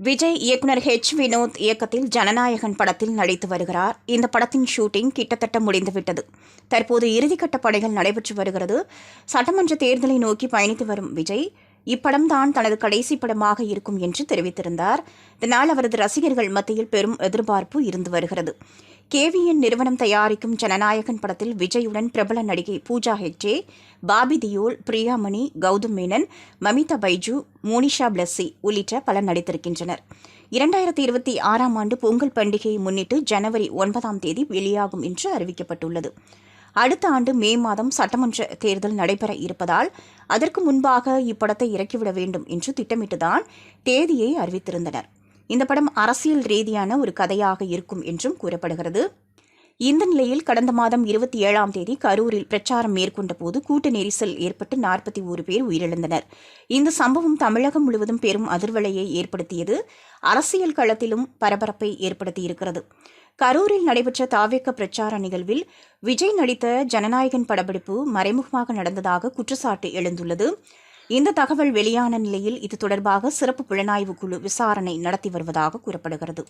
விஜய் இயக்குனர் ஹெச் வினோத் இயக்கத்தில் ஜனநாயகன் படத்தில் நடித்து வருகிறார். இந்த படத்தின் ஷூட்டிங் கிட்டத்தட்ட முடிந்துவிட்டது. தற்போது இறுதிக்கட்ட பணிகள் நடைபெற்று வருகிறது. சட்டமன்ற தேர்தலை நோக்கி பயணித்து வரும் விஜய் இப்படம் தான் தனது கடைசி படமாக இருக்கும் என்று தெரிவித்திருந்தார். இதனால் அவரது ரசிகர்கள் மத்தியில் பெரும் எதிர்பார்ப்பு இருந்து வருகிறது. கேவிஎன் நிறுவனம் தயாரிக்கும் ஜனநாயகன் படத்தில் விஜயுடன் பிரபல நடிகை பூஜா ஹெக்டே பாபி தியோல் பிரியாமணி கௌதம் மேனன் மமிதா பைஜு மோனிஷா பிளஸ்ஸி உள்ளிட்ட பலர் நடித்திருக்கின்றனர். இரண்டாயிரத்தி இருபத்தி ஆறாம் ஆண்டு பொங்கல் பண்டிகையை முன்னிட்டு ஜனவரி ஒன்பதாம் தேதி வெளியாகும் என்று அறிவிக்கப்பட்டுள்ளது. அடுத்த ஆண்டு மே மாதம் சட்டமன்ற தேர்தல் நடைபெற இருப்பதால் அதற்கு முன்பாக இப்படத்தை இறக்கிவிட வேண்டும் என்று திட்டமிட்டுதான் தேதியை அறிவித்திருந்தனர். இந்த படம் அரசியல் ரீதியான ஒரு கதையாக இருக்கும் என்றும் கூறப்படுகிறது. இந்த நிலையில் கடந்த மாதம் இருபத்தி ஏழாம் தேதி கரூரில் பிரச்சாரம் மேற்கொண்ட போது கூட்ட நெரிசல் ஏற்பட்டு நாற்பத்தி ஒரு பேர் உயிரிழந்தனர். இந்த சம்பவம் தமிழகம் முழுவதும் பெரும் அதிர்வலையை ஏற்படுத்தியது. அரசியல் களத்திலும் பரபரப்பை ஏற்படுத்தியிருக்கிறது. கரூரில் நடைபெற்ற தாவேக்க பிரச்சார நிகழ்வில் விஜய் நடித்த ஜனநாயகன் படப்பிடிப்பு மறைமுகமாக நடந்ததாக குற்றச்சாட்டு எழுந்துள்ளது. இந்த தகவல் வெளியான நிலையில் இது தொடர்பாக சிறப்பு புலனாய்வு குழு விசாரணை நடத்தி வருவதாக கூறப்படுகிறது.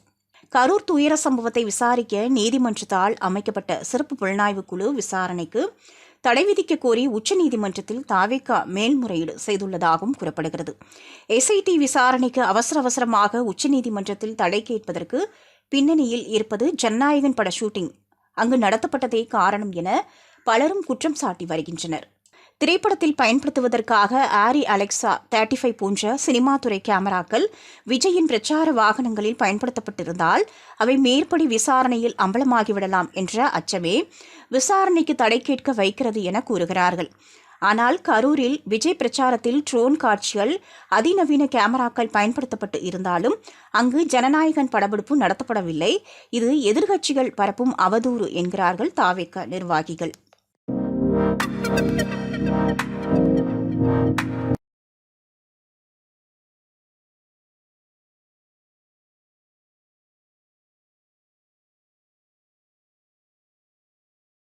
கரூர் துயர சம்பவத்தை விசாரிக்க நீதிமன்றத்தால் அமைக்கப்பட்ட சிறப்பு புலனாய்வு குழு விசாரணைக்கு தடை விதிக்க கோரி உச்சநீதிமன்றத்தில் தாவேக்கா மேல்முறையீடு செய்துள்ளதாகவும் கூறப்படுகிறது. எஸ்ஐடி விசாரணைக்கு அவசர அவசரமாக உச்சநீதிமன்றத்தில் தடை கேட்பதற்கு பின்னணியில் இருப்பது ஜனநாயகன் பட ஷூட்டிங். அங்கு நடத்தப்பட்டதே காரணம் என பலரும் குற்றம் சாட்டி வருகின்றனர். திரைப்படத்தில் பயன்படுத்துவதற்காக ஆரி அலெக்சா தேர்ட்டி ஃபைவ் போன்ற சினிமா துறை கேமராக்கள் விஜயின் பிரச்சார வாகனங்களில் பயன்படுத்தப்பட்டிருந்தால் அவை மேற்படி விசாரணையில் அம்பலமாகிவிடலாம் என்ற அச்சமே விசாரணைக்கு தடை கேட்க வைக்கிறது என கூறுகிறார்கள். ஆனால் கரூரில் விஜய் பிரச்சாரத்தில் ட்ரோன் காட்சிகள் அதிநவீன கேமராக்கள் பயன்படுத்தப்பட்டு இருந்தாலும் அங்கு ஜனநாயகன் படப்பிடிப்பு நடத்தப்படவில்லை. இது எதிர்க்கட்சிகள் பரப்பும் அவதூறு என்கிறார்கள் தாவேக்க நிர்வாகிகள். Thank you.